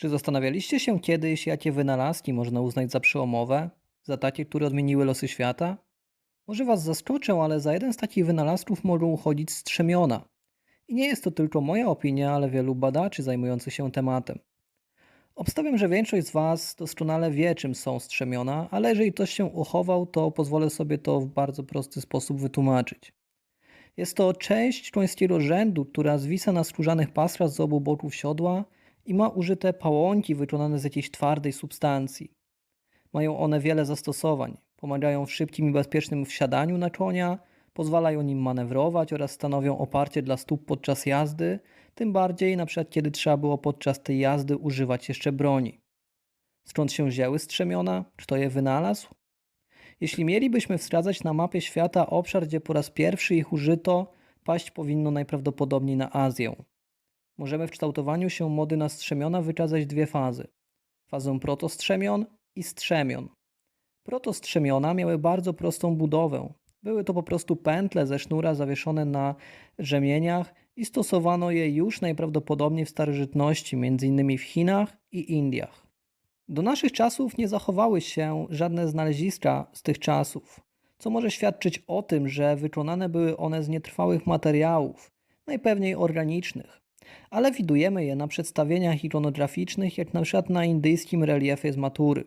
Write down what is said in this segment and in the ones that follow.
Czy zastanawialiście się kiedyś, jakie wynalazki można uznać za przełomowe? Za takie, które odmieniły losy świata? Może was zaskoczę, ale za jeden z takich wynalazków mogą uchodzić strzemiona. I nie jest to tylko moja opinia, ale wielu badaczy zajmujących się tematem. Obstawiam, że większość z was doskonale wie, czym są strzemiona, ale jeżeli ktoś się uchował, to pozwolę sobie to w bardzo prosty sposób wytłumaczyć. Jest to część końskiego rzędu, która zwisa na skórzanych pasrach z obu boków siodła i ma użyte pałąki wykonane z jakiejś twardej substancji. Mają one wiele zastosowań. Pomagają w szybkim i bezpiecznym wsiadaniu na konia, pozwalają nim manewrować oraz stanowią oparcie dla stóp podczas jazdy, tym bardziej na przykład kiedy trzeba było podczas tej jazdy używać jeszcze broni. Skąd się wzięły strzemiona? Kto je wynalazł? Jeśli mielibyśmy wskazać na mapie świata obszar, gdzie po raz pierwszy ich użyto, paść powinno najprawdopodobniej na Azję. Możemy w kształtowaniu się mody na strzemiona wykazać dwie fazy. Fazę protostrzemion i strzemion. Protostrzemiona miały bardzo prostą budowę. Były to po prostu pętle ze sznura zawieszone na rzemieniach i stosowano je już najprawdopodobniej w starożytności, m.in. w Chinach i Indiach. Do naszych czasów nie zachowały się żadne znaleziska z tych czasów, co może świadczyć o tym, że wykonane były one z nietrwałych materiałów, najpewniej organicznych, ale widujemy je na przedstawieniach ikonograficznych, jak na przykład na indyjskim reliefie z Matury.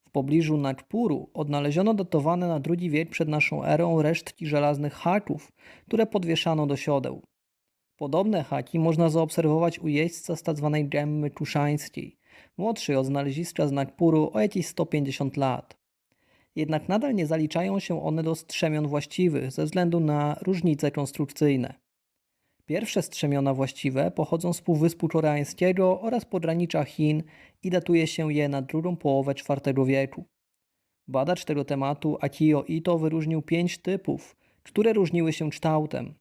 W pobliżu Nagpuru odnaleziono datowane na II wiek przed naszą erą resztki żelaznych haków, które podwieszano do siodeł. Podobne haki można zaobserwować u jeźdźca z tzw. gemmy tuszańskiej, młodszej od znaleziska z Nagpuru o jakieś 150 lat. Jednak nadal nie zaliczają się one do strzemion właściwych ze względu na różnice konstrukcyjne. Pierwsze strzemiona właściwe pochodzą z Półwyspu Koreańskiego oraz pogranicza Chin i datuje się je na drugą połowę IV wieku. Badacz tego tematu Akio Ito wyróżnił pięć typów, które różniły się kształtem.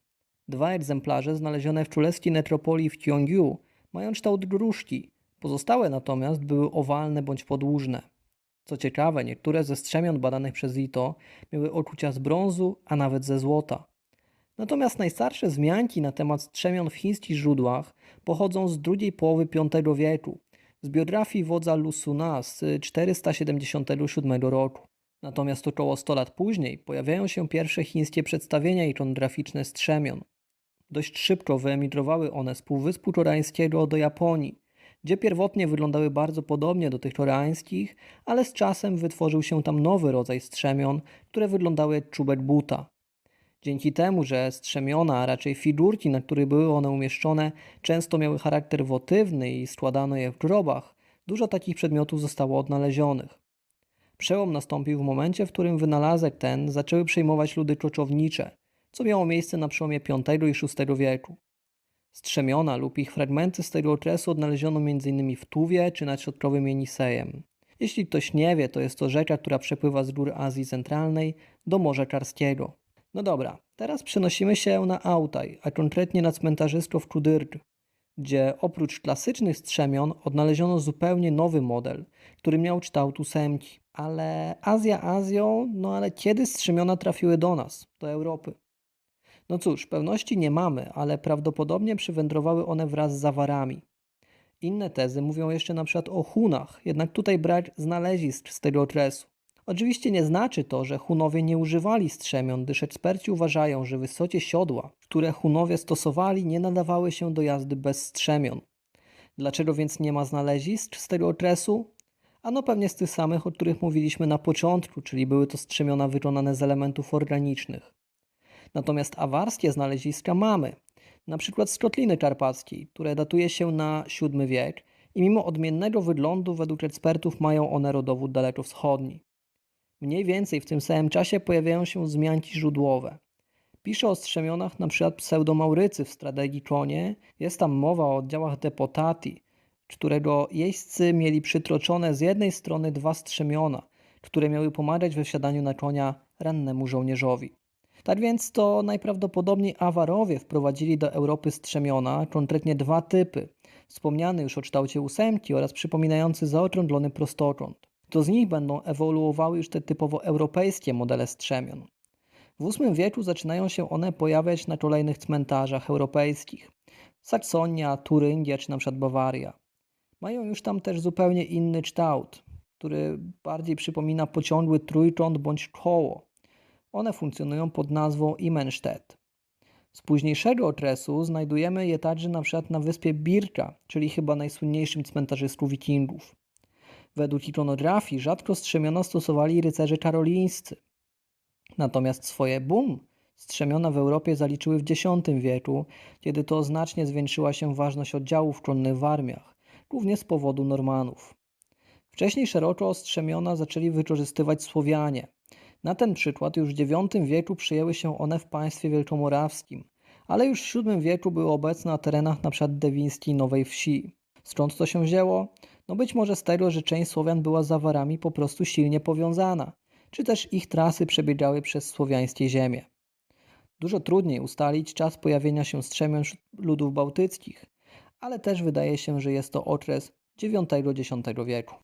Dwa egzemplarze znalezione w królewskiej metropolii w Gyeongju mają kształt gruszki, pozostałe natomiast były owalne bądź podłużne. Co ciekawe, niektóre ze strzemion badanych przez Ito miały okucia z brązu, a nawet ze złota. Natomiast najstarsze wzmianki na temat strzemion w chińskich źródłach pochodzą z drugiej połowy V wieku, z biografii wodza Lusuna z 477 roku. Natomiast około 100 lat później pojawiają się pierwsze chińskie przedstawienia ikonograficzne strzemion. Dość szybko wyemigrowały one z Półwyspu Koreańskiego do Japonii, gdzie pierwotnie wyglądały bardzo podobnie do tych koreańskich, ale z czasem wytworzył się tam nowy rodzaj strzemion, które wyglądały jak czubek buta. Dzięki temu, że strzemiona, a raczej figurki, na których były one umieszczone, często miały charakter wotywny i składano je w grobach, dużo takich przedmiotów zostało odnalezionych. Przełom nastąpił w momencie, w którym wynalazek ten zaczęły przejmować ludy koczownicze, co miało miejsce na przełomie V i VI wieku. Strzemiona lub ich fragmenty z tego okresu odnaleziono m.in. w Tuwie czy nad środkowym Jenisejem. Jeśli ktoś nie wie, to jest to rzeka, która przepływa z gór Azji Centralnej do Morza Karskiego. No dobra, teraz przenosimy się na Autaj, a konkretnie na cmentarzysko w Kudyrg, gdzie oprócz klasycznych strzemion odnaleziono zupełnie nowy model, który miał kształt ósemki. Ale Azja Azją, no ale kiedy strzemiona trafiły do nas, do Europy? No cóż, pewności nie mamy, ale prawdopodobnie przywędrowały one wraz z Awarami. Inne tezy mówią jeszcze na przykład o Hunach, jednak tutaj brak znalezisk z tego okresu. Oczywiście nie znaczy to, że Hunowie nie używali strzemion, gdyż eksperci uważają, że wysokie siodła, które Hunowie stosowali, nie nadawały się do jazdy bez strzemion. Dlaczego więc nie ma znalezisk z tego okresu? Ano pewnie z tych samych, o których mówiliśmy na początku, czyli były to strzemiona wykonane z elementów organicznych. Natomiast awarskie znaleziska mamy, na przykład z Kotliny Karpackiej, które datuje się na VII wiek i mimo odmiennego wyglądu według ekspertów mają one rodowód dalekowschodni. Mniej więcej w tym samym czasie pojawiają się wzmianki źródłowe. Pisze o strzemionach np. pseudomaurycy w Strategikonie, jest tam mowa o oddziałach depotati, którego jeźdźcy mieli przytroczone z jednej strony dwa strzemiona, które miały pomagać we wsiadaniu na konia rannemu żołnierzowi. Tak więc to najprawdopodobniej Awarowie wprowadzili do Europy strzemiona, konkretnie dwa typy, wspomniany już o kształcie ósemki oraz przypominający zaokrąglony prostokąt. To z nich będą ewoluowały już te typowo europejskie modele strzemion. W VIII wieku zaczynają się one pojawiać na kolejnych cmentarzach europejskich. Saksonia, Turyngia czy np. Bawaria. Mają już tam też zupełnie inny kształt, który bardziej przypomina pociągły trójkąt bądź koło. One funkcjonują pod nazwą Immenstedt. Z późniejszego okresu znajdujemy je także na przykład na wyspie Birka, czyli chyba najsłynniejszym cmentarzysku wikingów. Według ikonografii rzadko strzemiona stosowali rycerze karolińscy. Natomiast swoje boom strzemiona w Europie zaliczyły w X wieku, kiedy to znacznie zwiększyła się ważność oddziałów konnych w armiach, głównie z powodu Normanów. Wcześniej szeroko strzemiona zaczęli wykorzystywać Słowianie. Na ten przykład już w IX wieku przyjęły się one w państwie wielkomorawskim, ale już w VII wieku były obecne na terenach np. Dewińskiej Nowej Wsi. Skąd to się wzięło? No być może z tego, że część Słowian była z Awarami po prostu silnie powiązana, czy też ich trasy przebiegały przez słowiańskie ziemie. Dużo trudniej ustalić czas pojawienia się strzemion ludów bałtyckich, ale też wydaje się, że jest to okres IX-X wieku.